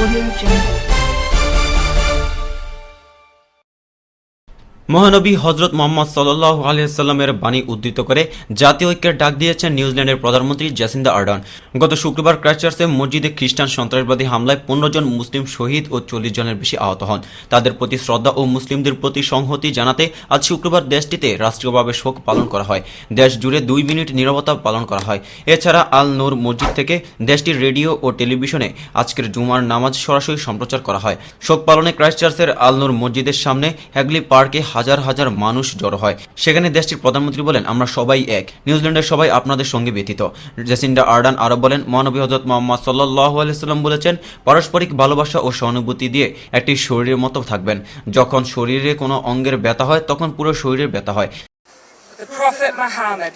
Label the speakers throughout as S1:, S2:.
S1: Audio Jungle.
S2: মহানবী হজরত মোহাম্মদ সাল্লাহ আলিয়াল্লামের বাণী উদ্ধৃত করে জাতীয় ঐক্যের ডাক দিয়েছেন নিউজিল্যান্ডের প্রধানমন্ত্রী জেসিন্দা আর্ডন গত শুক্রবার ক্রাইস্টচার্চে মসজিদে খ্রিস্টান সন্ত্রাসবাদী হামলায় পনেরো জন মুসলিম শহীদ ও চল্লিশ জনের বেশি আহত হন। তাদের প্রতি শ্রদ্ধা ও মুসলিমদের প্রতি সংহতি জানাতে আজ শুক্রবার দেশটিতে রাষ্ট্রীয়ভাবে শোক পালন করা হয়। দেশ জুড়ে দুই মিনিট নিরবতা পালন করা হয়। এছাড়া আল নূর মসজিদ থেকে দেশটির রেডিও ও টেলিভিশনে আজকের জুমার নামাজ সরাসরি সম্প্রচার করা হয়। শোক পালনে ক্রাইস্টচার্চের আল নূর মসজিদের সামনে হ্যাগলি পার্কে হাজার হাজার মানুষ জড়ো হয়। সেখানে দেশটির প্রধানমন্ত্রী বলেন আমরা সবাই এক। নিউজিল্যান্ডের সবাই আপনাদের সঙ্গে ব্যতীত। জেসিন্ডা আর্ডান আরও বলেন মহানবী হজরত মোহাম্মদ সাল্লাহ আলাইসাল্লাম বলেছেন পারস্পরিক ভালোবাসা ও সহানুভূতি দিয়ে একটি শরীরের মতো থাকবেন। যখন শরীরে কোনো অঙ্গের ব্যথা হয় তখন পুরো শরীরের ব্যথা হয়।
S3: The Prophet Muhammad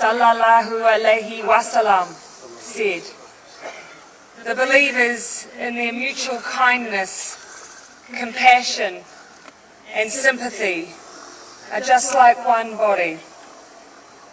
S3: sallallahu alaihi wasallam said, "The believers in their mutual kindness, compassion, and sympathy are just like one body.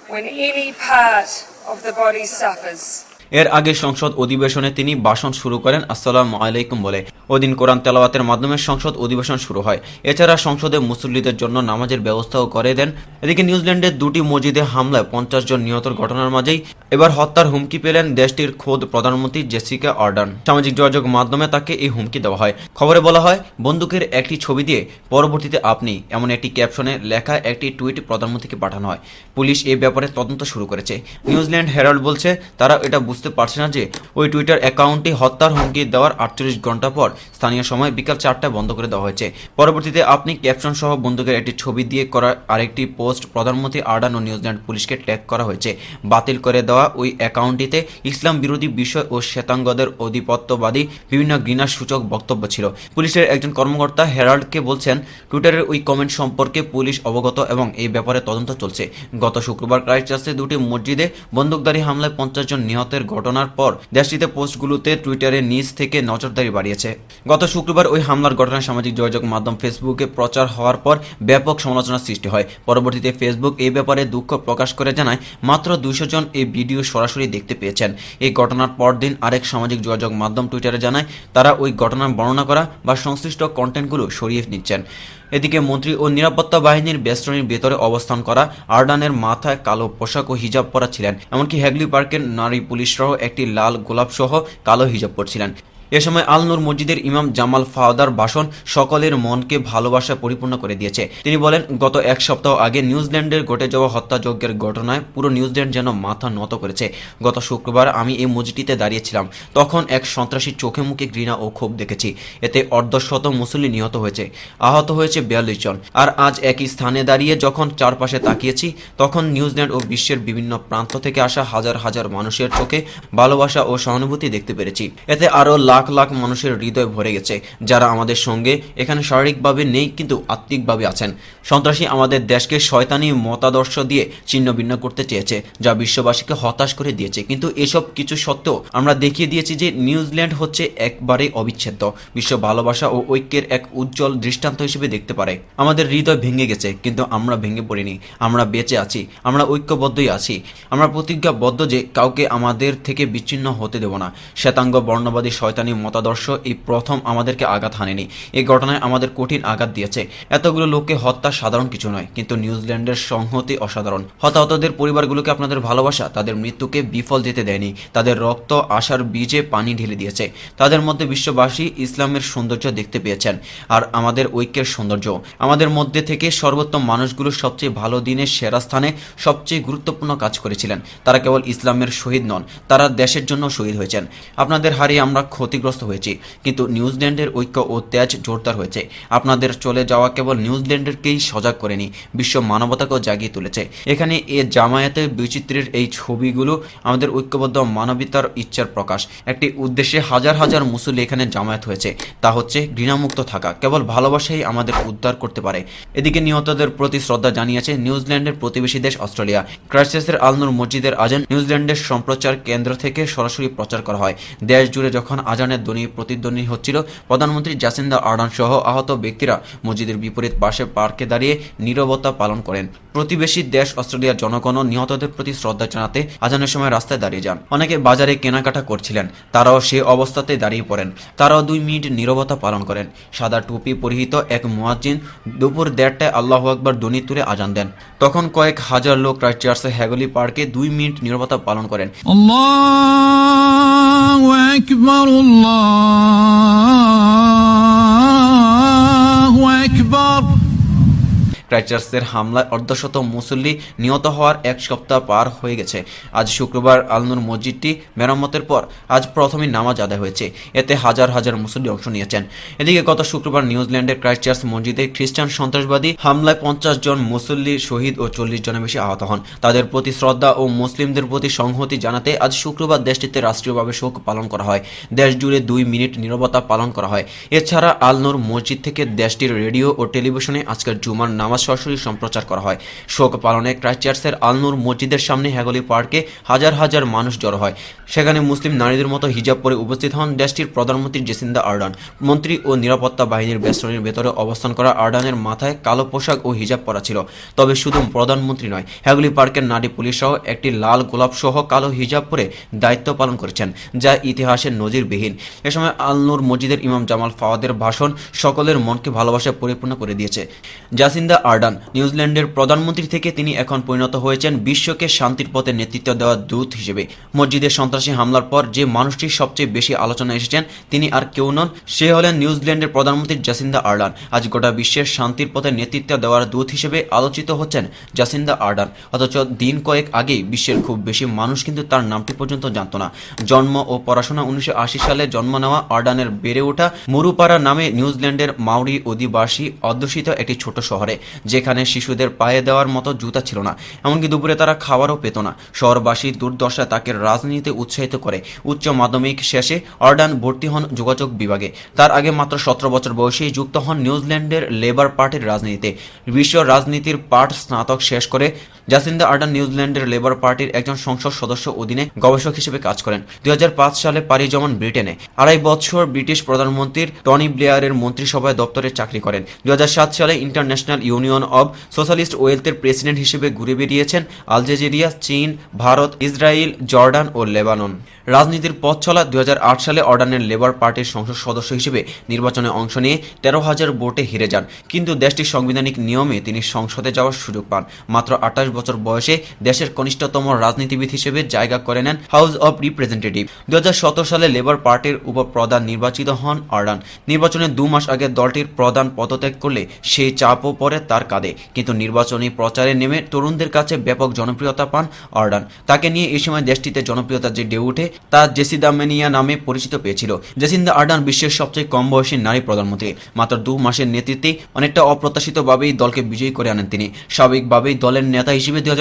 S3: When any part of the body suffers,
S2: এর আগে সংসদ অধিবেশনে তিনি ভাষণ শুরু করেন আসসালামু আলাইকুম বলে। ওদিন কোরআন তেলাওয়াতের মাধ্যমে সংসদ অধিবেশন শুরু হয়। এছাড়া সংসদে মুসল্লিদের জন্য নামাজের ব্যবস্থাও করে দেন। এদিকে নিউজিল্যান্ডের দুটি মসজিদে হামলায় পঞ্চাশ জন নিহতর ঘটনার মাঝেই এবার হত্যার হুমকি পেলেন দেশটির খোদ প্রধানমন্ত্রী জেসিকা অর্ডান সামাজিক যোগাযোগ মাধ্যমে তাকে এই হুমকি দেওয়া হয়। খবরে বলা হয়, বন্দুকের একটি ছবি দিয়ে পরবর্তীতে আপনি এমন একটি ক্যাপশনে লেখা একটি টুইট প্রধানমন্ত্রীকে পাঠানো হয়। পুলিশ এ ব্যাপারে তদন্ত শুরু করেছে। নিউজিল্যান্ড হেরাল্ড বলছে, তারা এটা বুঝতে পারছে না যে ওই টুইটার অ্যাকাউন্টটি হত্যার হুমকি দেওয়ার আটচল্লিশ ঘণ্টা পর স্থানীয় সময় বিকাল চারটায় বন্ধ করে দেওয়া হয়েছে। পরবর্তীতে আপনি ক্যাপশন সহ বন্দুকের একটি ছবি দিয়ে করা আরেকটি পোস্ট প্রধানমন্ত্রী আর্ডান ও নিউজিল্যান্ড পুলিশকে ট্যাগ করা হয়েছে। বাতিল করে দেওয়া ওই অ্যাকাউন্টটিতে ইসলাম বিরোধী বিষয় ও শ্বেতাঙ্গদের আধিপত্যবাদী বিভিন্ন ঘৃণার সূচক বক্তব্য ছিল। পুলিশের একজন কর্মকর্তা হেরাল্ডকে বলছেন টুইটারের ওই কমেন্ট সম্পর্কে পুলিশ অবগত এবং এই ব্যাপারে তদন্ত চলছে। গত শুক্রবার ক্রাইস্টচার্চে দুটি মসজিদে বন্দুকধারী হামলায় পঞ্চাশ জন নিহতের ঘটনার পর দেশটিতে পোস্টগুলোতে টুইটারে নিজ থেকে নজরদারি বাড়িয়েছে। গত শুক্রবার ওই হামলার ঘটনা সামাজিক যোগাযোগ মাধ্যম ফেসবুকে প্রচার হওয়ার পর ব্যাপক সমালোচনার সৃষ্টি হয়। পরবর্তীতে ফেসবুক এই ব্যাপারে দুঃখ প্রকাশ করে জানায়, মাত্র দুশো জন এই ভিডিও সরাসরি দেখতে পেয়েছেন। এই ঘটনার পরদিন আরেক সামাজিক যোগাযোগ মাধ্যম টুইটারে জানায়, তারা ওই ঘটনার বর্ণনা করা বা সংশ্লিষ্ট কন্টেন্টগুলো সরিয়ে নিচ্ছেন। এদিকে মন্ত্রী ও নিরাপত্তা বাহিনীর বেষ্টনীর ভেতরে অবস্থান করা আর্ডানের মাথায় কালো পোশাক ও হিজাব পরা ছিলেন। এমনকি হ্যাগলি পার্কের নারী পুলিশ সহ একটি লাল গোলাপ সহ কালো হিজাব পরছিলেন। এ সময় আল নূর মসজিদের ইমাম জামাল ফাওদার ভাষণ সকলের মনকে ভালোবাসা পরিপূর্ণ করে দিয়েছে। তিনি বলেন, গত এক সপ্তাহ আগে নিউজিল্যান্ডের ঘটে যাওয়া হত্যাযজ্ঞের ঘটনায় পুরো নিউজিল্যান্ড যেন মাথা নত করেছে। গত শুক্রবার আমি এই মসজিদটিতে দাঁড়িয়েছিলাম। তখন এক সন্ত্রাসী চোখে মুখে ঘৃণা ও ক্ষোভ দেখেছি। এতে অর্ধশত মুসল্লি নিহত হয়েছে, আহত হয়েছে বিয়াল্লিশ জন। আর আজ একই স্থানে দাঁড়িয়ে যখন চারপাশে তাকিয়েছি, তখন নিউজিল্যান্ড ও বিশ্বের বিভিন্ন প্রান্ত থেকে আসা হাজার হাজার মানুষের চোখে ভালোবাসা ও সহানুভূতি দেখতে পেরেছি। এতে আরও লাখ লাখ লাখ মানুষের হৃদয় ভরে গেছে যারা আমাদের সঙ্গে। এখানে শারীরিকভাবে নেই, কিন্তু আত্মিকভাবে আছেন। সন্ত্রাসী আমাদের দেশকে শয়তানি মতাদর্শ দিয়ে ছিন্ন ভিন্ন করতে চেয়েছে, যা বিশ্ববাসীকে হতাশ করে দিয়েছে। কিন্তু এসব কিছু সত্ত্বেও আমরা দেখিয়ে দিয়েছি যে নিউজিল্যান্ড হচ্ছে একবারে অবিচ্ছেদ্য। বিশ্ব ভালোবাসা ও ঐক্যের এক উজ্জ্বল দৃষ্টান্ত হিসেবে দেখতে পারে। আমাদের হৃদয় ভেঙে গেছে, কিন্তু আমরা ভেঙে পড়িনি। আমরা বেঁচে আছি, আমরা ঐক্যবদ্ধই আছি। আমরা প্রতিজ্ঞাবদ্ধ যে কাউকে আমাদের থেকে বিচ্ছিন্ন হতে দেব না। শ্বেতাঙ্গ বর্ণবাদী শয়তানি মতাদর্শ এই প্রথম আমাদেরকে আঘাত হানেনি। এই ঘটনায় আমাদের কঠিন আঘাত দিয়েছে। এতগুলো লোককে হত্যা সাধারণ কিছু নয়, কিন্তু নিউজিল্যান্ডের সংহতি অসাধারণ। হতাহতদের পরিবারগুলোকে আপনাদের ভালোবাসা, তাদের মৃত্যুকে বিফল যেতে দেয়নি। তাদের রক্ত, আশার বীজে পানি ঢেলে দিয়েছে। তাদের মধ্যে বিশ্ববাসী ইসলামের সৌন্দর্য দেখতে পেয়েছেন, আর আমাদের ঐক্যের সৌন্দর্য। আমাদের মধ্যে থেকে সর্বোত্তম মানুষগুলো সবচেয়ে ভালো দিনের সেরা স্থানে সবচেয়ে গুরুত্বপূর্ণ কাজ করেছিলেন। তারা কেবল ইসলামের শহীদ নন, তারা দেশের জন্য শহীদ হয়েছেন। আপনাদের হারিয়ে আমরা ক্ষতিগ্রস্ত হয়েছি। কিন্তু নিউজিল্যান্ডের ঐক্য ও তেজ জোরদার হয়েছে। আপনাদের চলে যাওয়া কেবল নিউজিল্যান্ডেরকেই সজাগ করেনি, বিশ্ব মানবতাকেও জাগিয়ে তুলেছে। এখানে এ জামায়াতের বৈচিত্র্যের এই ছবিগুলো আমাদের ঐক্যবদ্ধ মানবিতার ইচ্ছার প্রকাশ। একটি উদ্দেশ্যে হাজার হাজার মুসল্লি এখানে জামায়াত হয়েছে। তা হচ্ছে ঘৃণামুক্ত থাকা। কেবল ভালোবাসাই আমাদের উদ্ধার করতে পারে। এদিকে নিহতদের প্রতি শ্রদ্ধা জানিয়েছে নিউজিল্যান্ডের প্রতিবেশী দেশ অস্ট্রেলিয়া। ক্রাইস্টেসের আলনুর মসজিদের আজান নিউজিল্যান্ডের সম্প্রচার কেন্দ্র থেকে সরাসরি প্রচার করা হয়। দেশ জুড়ে যখন আজান আজানের ধ্বনি প্রতিদ্বন্দ্বী হচ্ছিল প্রধানমন্ত্রী জাসিন্দা আর্ডান সহ আহত ব্যক্তিরা। মসজিদের বিপরীত পাশে পার্কে দাঁড়িয়ে নিরবতা পালন করেন। প্রতিবেশী দেশ অস্ট্রেলিয়ার জনগণ নিহতদের প্রতি শ্রদ্ধা জানাতে আজানের সময় রাস্তায় দাঁড়িয়ে যান। অনেকে বাজারে কেনাকাটা করছিলেন, তারাও সে অবস্থাতে দাঁড়িয়ে পড়েন। তারাও দুই মিনিট নিরবতা পালন করেন। সাদা টুপি পরিহিত এক মুয়াজ্জিন দুপুর দেড়টায় আল্লাহ আকবর ধ্বনি তুলে আজান দেন। তখন কয়েক হাজার লোক রাইচার্সে হ্যাগলি পার্কে দুই মিনিট নিরবতা পালন করেন।
S1: الله
S2: ক্রাইস্টচার্চের হামলায় অর্ধশত মুসল্লি নিহত হওয়ার এক সপ্তাহ পার হয়ে গেছে। আজ শুক্রবার আলনুর মসজিদটি মেরামতের পর আজ প্রথমে নামাজ আদায় হয়েছে। এতে হাজার হাজার মুসল্লি অংশ নিয়েছেন। এদিকে গত শুক্রবার নিউজিল্যান্ডের ক্রাইস্টচার্চ মসজিদে খ্রিস্টান সন্ত্রাসবাদী হামলায় পঞ্চাশ জন মুসল্লি শহীদ ও চল্লিশ জনের বেশি আহত হন। তাদের প্রতি শ্রদ্ধা ও মুসলিমদের প্রতি সংহতি জানাতে আজ শুক্রবার দেশটিতে রাষ্ট্রীয়ভাবে শোক পালন করা হয়। দেশ জুড়ে দুই মিনিট নীরবতা পালন করা হয়। এছাড়া আলনুর মসজিদ থেকে দেশটির রেডিও ও টেলিভিশনে আজকের জুমার নামাজ সরাসরি সম্প্রচার করা হয়। শোক পালনে ক্রাইস্টচার্চের আলনুর মসজিদের সামনে হ্যাগলি পার্কে হাজার হাজার মানুষ জড়ো হয়। সেখানে মুসলিম নারীদের মতো হিজাব পরে উপস্থিত হন দেশটির প্রধানমন্ত্রী জেসিন্দা আর্ডান। মন্ত্রী ও নিরাপত্তা বাহিনীর বেষ্টনীর ভেতরে অবস্থান করা আর্ডানের মাথায় কালো পোশাক ও হিজাব পরা ছিল। তবে শুধু প্রধানমন্ত্রী নয় হ্যাগলি পার্কের নারী পুলিশ সহ একটি লাল গোলাপ সহ কালো হিজাব পরে দায়িত্ব পালন করেছেন, যা ইতিহাসের নজিরবিহীন। এ সময় আলনুর মসজিদের ইমাম জামাল ফাওয়াদের ভাষণ সকলের মনকে ভালোবাসায় পরিপূর্ণ করে দিয়েছে। Jacinda Ardern. নিউজিল্যান্ডের প্রধানমন্ত্রী থেকে তিনি এখন পরিণত হয়েছেন বিশ্বকে শান্তির পথে নেতৃত্ব দেওয়া দূত হিসেবে। মসজিদের সন্ত্রাসী হামলার পর যে মানুষটি সবচেয়ে বেশি আলোচনায় এসেছেন, তিনি আর কেউ নন, সে হলেন নিউজিল্যান্ডের প্রধানমন্ত্রী জাসিন্দা আর্ডান। আজ গোটা বিশ্বের শান্তির পথে নেতৃত্ব দেওয়ার দূত হিসেবে আলোচিত হচ্ছেন জাসিন্দা আর্ডান। অথচ দিন কয়েক আগেই বিশ্বের খুব বেশি মানুষ কিন্তু তার নামটি পর্যন্ত জানত না। জন্ম ও পড়াশোনা উনিশশো আশি সালে জন্ম নেওয়া আর্ডানের বেড়ে ওঠা মুরুপাড়া নামে নিউজিল্যান্ডের মাউরি অধিবাসী অধ্যুষিত একটি ছোট শহরে। যেখানে শিশুদের পায়ে দেওয়ার মতো জুতা ছিল না। এমনকি দুপুরে তারা খাবারও পেত না। শহরবাসী দুর্দশা তাকে রাজনীতিতে উৎসাহিত করে। উচ্চ মাধ্যমিক শেষে অর্ডান ভর্তি হন যোগাযোগ বিভাগে। তার আগে মাত্র সতেরো বছর বয়সেই যুক্ত হন নিউজিল্যান্ডের লেবার পার্টির রাজনীতিতে। বিশ্ব রাজনীতির পাঠ স্নাতক শেষ করে জাসিন্দা আর্ডান নিউজিল্যান্ডের লেবার পার্টির একজন সংসদ সদস্য অধীনে গবেষক হিসেবে কাজ করেন। দুই হাজার পাঁচ সালে পাড়ি জমান ব্রিটেনে। আড়াই বছর ব্রিটিশ প্রধানমন্ত্রীর টনি ব্লেয়ারের মন্ত্রিসভায় দপ্তরে চাকরি করেন। দুই হাজার সাত সালে ইন্টারন্যাশনাল ইউনিয়ন অব সোশ্যালিস্ট ওয়েলথের প্রেসিডেন্ট হিসেবে ঘুরে বেরিয়েছেন আলজেরিয়া চীন ভারত ইসরায়েল জর্ডান ও লেবানন। রাজনীতির পথ চলা দু হাজার আট সালে অর্ডানের লেবার পার্টির সংসদ সদস্য হিসেবে নির্বাচনে অংশ নিয়ে তেরো হাজার ভোটে হেরে যান। কিন্তু দেশটির সাংবিধানিক নিয়মে তিনি সংসদে যাওয়ার সুযোগ পান। মাত্র আঠাশ বছর বয়সে দেশের কনিষ্ঠতম রাজনীতিবিদ হিসেবে জায়গা করে নেন হাউস অব রিপ্রেজেন্টেটিভ। দু হাজার সতেরো সালে লেবার পার্টির উপপ্রধান নির্বাচিত হন অর্ডান। নির্বাচনে দু মাস আগে দলটির প্রধান পদত্যাগ করলে সেই চাপও পড়ে তার কাঁধে। কিন্তু নির্বাচনী প্রচারে নেমে তরুণদের কাছে ব্যাপক জনপ্রিয়তা পান অর্ডান। তাকে নিয়ে এই সময় দেশটিতে জনপ্রিয়তা যে ডে উঠে তা জেসিদা মেনিয়া নামে পরিচিত পেয়েছিল। জেসিন্দা আর্ডান বিশ্বের সবচেয়ে কম বয়সী নারী প্রধানমন্ত্রী। মাত্র দু মাসের নেতৃত্বে অনেকটা অপ্রত্যাশিতভাবেই দলকে বিজয়ী করে আনেন তিনি। স্বাভাবিকভাবেই দলের নেতা হিসেবে দুই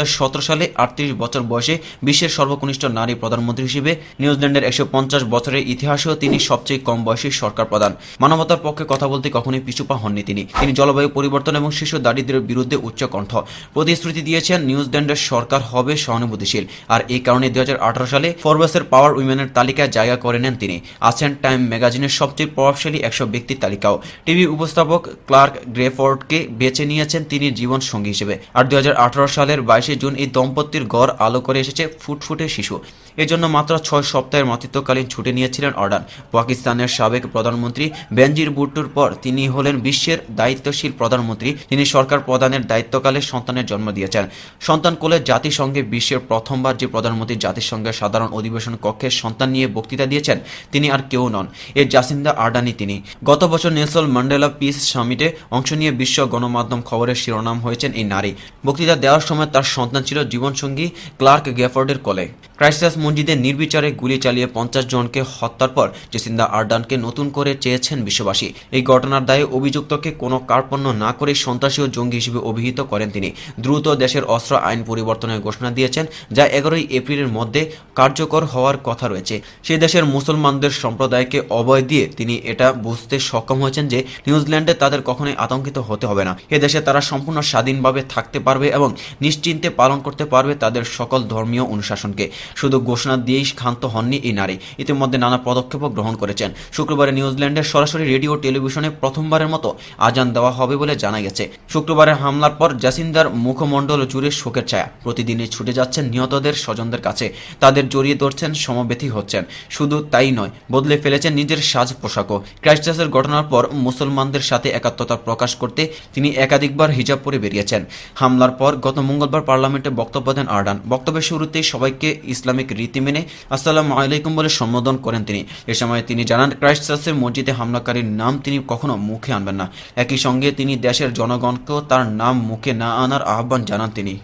S2: সালে আটত্রিশ বছর বয়সে বিশ্বের সর্বকনিষ্ঠ নারী প্রধানমন্ত্রী হিসেবে নিউজিল্যান্ডের একশো পঞ্চাশ বছরের ইতিহাসেও তিনি সবচেয়ে কম বয়সী সরকার প্রধান। মানবতার পক্ষে কথা বলতে কখনোই পিছুপা হননি তিনি। তিনি জলবায়ু পরিবর্তন এবং শিশু দারিদ্র্যের বিরুদ্ধে উচ্চ কণ্ঠ। প্রতিশ্রুতি দিয়েছেন, নিউজিল্যান্ডের সরকার হবে সহানুভূতিশীল। আর এই কারণে দুই হাজার আঠারো সালে ফরবেসের পাওয়ার উইমেনের তালিকায় জায়গা করে নেন তিনি। আছেন টাইম ম্যাগাজিনের সবচেয়ে প্রভাবশালী একশো ব্যক্তির তালিকাও। টিভি উপস্থাপক ক্লার্ক গ্রেফোর্ডকে বেছে নিয়েছেন তিনি জীবন সঙ্গী হিসেবে। আর দুই সালের বাইশে জুন এই দম্পতির গড় আলো করে এসেছে ফুটফুটে শিশু। এজন্য মাত্র ছয় সপ্তাহের মাতৃত্বকালীন ছুটে নিয়েছিলেন অর্ডান। পাকিস্তানের সাবেক প্রধানমন্ত্রী বেনজির ভুট্টোর পর তিনি হলেন বিশ্বের দায়িত্বশীল প্রধানমন্ত্রী। তিনি সরকার প্রধানের দায়িত্বকালে সন্তানের জন্ম দিয়েছেন। সন্তান কোলে জাতিসংঘে বিশ্বের প্রথমবার যে প্রধানমন্ত্রী জাতিসংঘের সাধারণ অধিবেশন কক্ষে সন্তান নিয়ে বক্তৃতা দিয়েছেন, তিনি আর কেউ নন। এ জাসিন্দা আর্ডানি তিনি। গত বছর নেলসন ম্যান্ডেলা পিস সামিটে অংশ নিয়ে বিশ্ব গণমাধ্যম খবরের শিরোনাম হয়েছেন এই নারী। বক্তৃতা দেওয়ার সময় তার সন্তান ছিল জীবনসঙ্গী ক্লার্ক গ্যাফোর্ডের কোলে। ক্রাইস্টাস মসজিদে নির্বিচারে গুলি চালিয়ে পঞ্চাশ জনকে হত্যার পর জেসিন্দা আর্ডানকে নতুন করে চেয়েছেন বিশ্ববাসী। এই ঘটনার দায়ে অভিযুক্তকে কোনো কার্পণ্য না করে সন্ত্রাসী ও জঙ্গি হিসেবে অভিহিত করেন তিনি। দ্রুত দেশের অস্ত্র আইন পরিবর্তনের ঘোষণা দিয়েছেন, যা এগারোই এপ্রিলের মধ্যে কার্যকর হওয়ার কথা রয়েছে। সেই দেশের মুসলমানদের সম্প্রদায়কে অভয় দিয়ে তিনি এটা বুঝতে সক্ষম হয়েছেন যে নিউজিল্যান্ডে তাদের কখনোই আতঙ্কিত হতে হবে না। এ দেশে তারা সম্পূর্ণ স্বাধীনভাবে থাকতে পারবে এবং নিশ্চিন্তে পালন করতে পারবে তাদের সকল ধর্মীয় অনুশাসনকে। শুধু ঘোষণা দিয়েই ক্ষান্ত হননি এই নারী। ইতিমধ্যে নানা পদক্ষেপও গ্রহণ করেছেন। শুক্রবারে নিউজিল্যান্ডের সরাসরি রেডিও টেলিভিশনে প্রথমবারের মতো আজান দেওয়া হবে বলে জানা গেছে। শুক্রবারের হামলার পর জাসিন্দার মুখমণ্ডল জুড়ে শোকের ছায়া। প্রতিদিনই ছুটে যাচ্ছেন নিহতদের স্বজনদের কাছে। তাদের জড়িয়ে ধরছেন সমব্যথী হচ্ছেন। শুধু তাই নয়, বদলে ফেলেছেন নিজের সাজ পোশাকও। ক্রাইস্টচার্চের ঘটনার পর মুসলমানদের সাথে একাত্মতা প্রকাশ করতে তিনি একাধিকবার হিজাব পরে বেরিয়েছেন। হামলার পর গত মঙ্গলবার পার্লামেন্টে বক্তব্য দেন আর্ডান। বক্তব্যের শুরুতেই সবাইকে ইসলামিক রীতি মেনে আসসালামু আলাইকুম বলে সম্বোধন করেন তিনি। এ সময় তিনি জানান, ক্রাইস্ট চার্চের মসজিদে হামলাকারীর নাম তিনি কখনো মুখে আনবেন না। একই সঙ্গে তিনি দেশের জনগণকেও তার নাম মুখে না আনার আহ্বান জানান তিনি।